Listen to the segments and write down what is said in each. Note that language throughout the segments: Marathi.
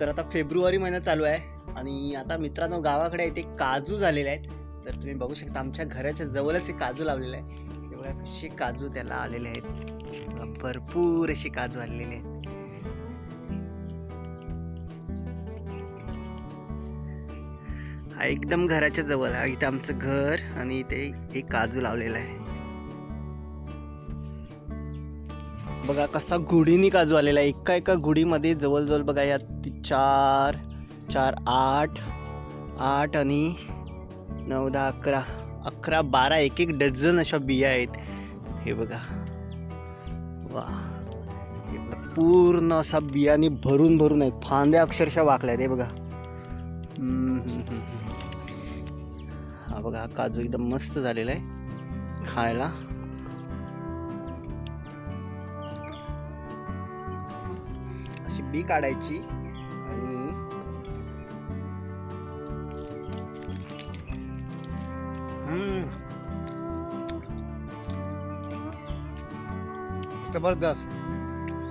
तर आता फेब्रुवारी महिना चालू आहे आणि आता मित्रांनो गावाकडे इथे काजू झालेले आहेत. तर तुम्ही बघू शकता आमच्या घराच्या जवळच हे काजू लावलेले आहे. एवढ्या कसे काजू त्याला आलेले आहेत. भरपूर असे काजू आलेले आहेत. हा एकदम घराच्या जवळ आहे. इथे आमचं घर आणि इथे एक काजू लावलेला आहे. बघा कसा गुढीनी काजू आलेला आहे. एका एका गुढीमध्ये जवळजवळ बघा या चार चार आठ आठ आणि नऊ दहा अकरा अकरा बारा एक एक डझन अशा बिया आहेत. हे बघा. वा. पूर्ण असा बियाने भरून भरून आहेत. फांद्या अक्षरशः वाकल्या आहेत. हे बघा. हा बघा हा काजू एकदम मस्त झालेला आहे. खायला. अशी बी काढायची आणि जबरदस्त.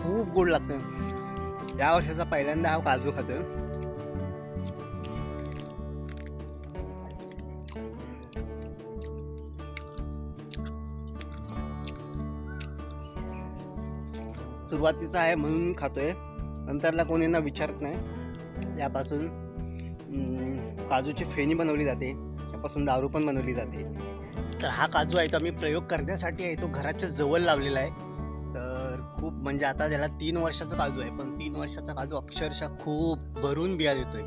खूप गोड लागते. या वर्षाचा पहिल्यांदा हा काजू खातो सुरुवातीचा आहे म्हणून खातोय. नंतरला कोणी ना विचारत नाही. यापासून काजूची फेणी बनवली जाते. त्यापासून दारू पण बनवली जाते. तर हा काजू आहे तो आम्ही प्रयोग करण्यासाठी आहे. तो घराच्या जवळ लावलेला आहे. तर खूप म्हणजे आता त्याला तीन वर्षाचा काजू आहे. पण तीन वर्षाचा काजू अक्षरशः खूप भरून बिया देतोय.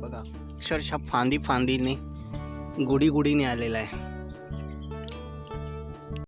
बघा. अक्षरशः फांदी फांदीने गुढी गुढीने आलेला आहे.